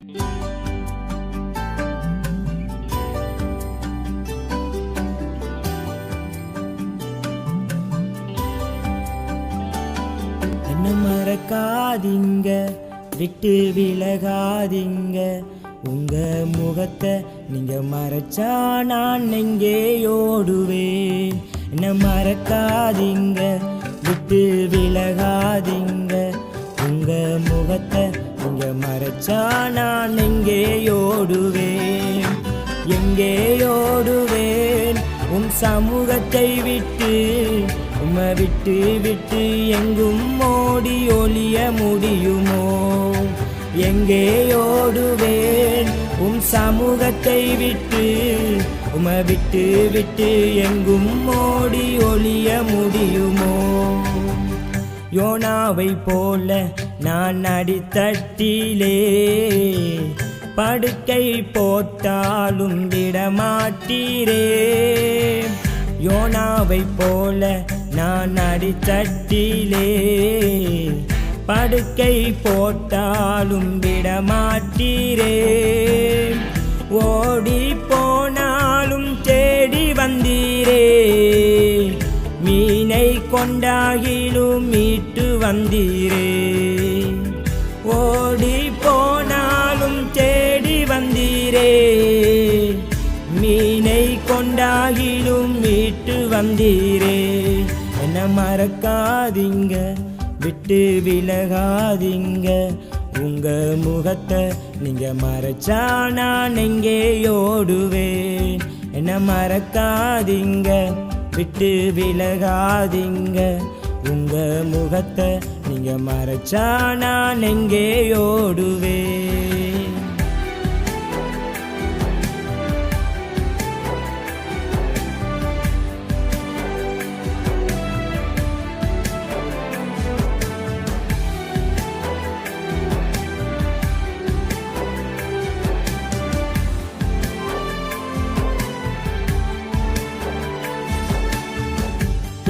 என்ன மறக்காதீங்க விட்டு விலகாதீங்க. உங்க முகத்தை நீங்க மறைச்சா நான் எங்கே ஓடுவேன்? என்ன மறக்காதீங்க விட்டு விலகாதீங்க. உங்க முகத்தை நீங்க மறைச்சானா நான் எங்கே ஓடுவேன்? எங்கே ஓடுவேன்? உன் சமூகத்தை விட்டு உமை விட்டு விட்டு எங்கும் ஓடி ஒளிய முடியுமோ? எங்கே ஓடுவேன்? உன் சமூகத்தை விட்டு உமை விட்டு விட்டு எங்கும் ஓடி ஒளிய முடியுமோ? யோனாவை போல நான் அடித்தட்டிலே. படுக்கை போட்டாலும் விடமாட்டீரே. யோனாவை போல நான் அடித்தட்டிலே. படுக்கை போட்டாலும் விடமாட்டீரே. ஓடி போனாலும் தேடி வந்தீரே. கொண்டாகிலும் மீட்டு வந்தீரே. ஓடி போனாலும் தேடி வந்தீரே. மீனை கொண்டாகிலும் மீட்டு வந்தீரே. என்ன மறக்காதீங்க விட்டு விலகாதீங்க. உங்க முகத்தை நீங்க மறைச்சா நான் எங்கே ஓடுவேன்? என்ன மறக்காதீங்க விட்டு விலகாதீங்க. உங்க முகத்தை நீங்க மறைச்சா நான் எங்கே ஓடுவேன்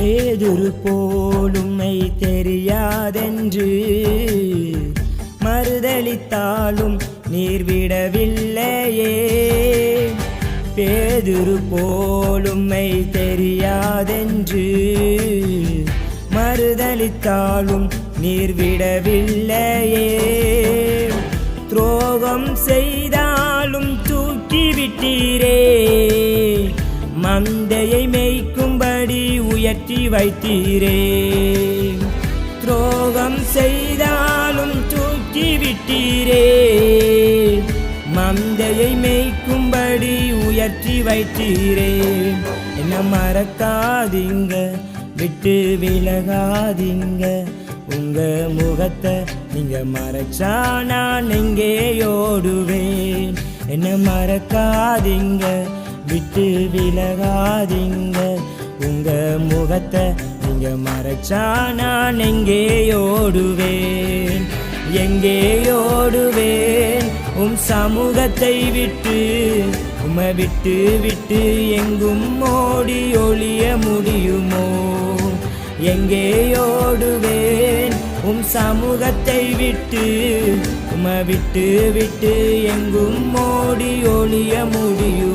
ஏதொரு போலுமை தெரியாதென்று மறுதளித்தாலும் நீர் விடவில்லையே. பேதுரு போலுமை தெரியாதென்று மறுதளித்தாலும் நீர் விடவில்லையே. துரோகம் செய்தாலும் தூக்கிவிட்டீரே. மந்தையை ஏற்றி வைத்தீரே. துரோகம் செய்தாலும் தூக்கி விட்டீரே. மந்தையை மேய்க்கும்படி உயர்த்தி வைத்தீரே. என்ன மறக்காதீங்க விட்டு விலகாதீங்க. உங்க முகத்தை நீங்க மறைச்சா நான் எங்கே ஓடுவேன்? என்ன மறக்காதீங்க விட்டு விலகாதீங்க. உங்க முகத்தை நீங்க மறைச்சா நான் எங்கே ஓடுவேன்? எங்கே ஓடுவேன்? உம் சமூகத்தை விட்டு உமை விட்டு விட்டு எங்கும் ஓடி ஒளிய முடியுமோ? எங்கே ஓடுவேன்? உம் சமூகத்தை விட்டு உமை விட்டு விட்டு எங்கும் ஓடி ஒளிய முடியும்?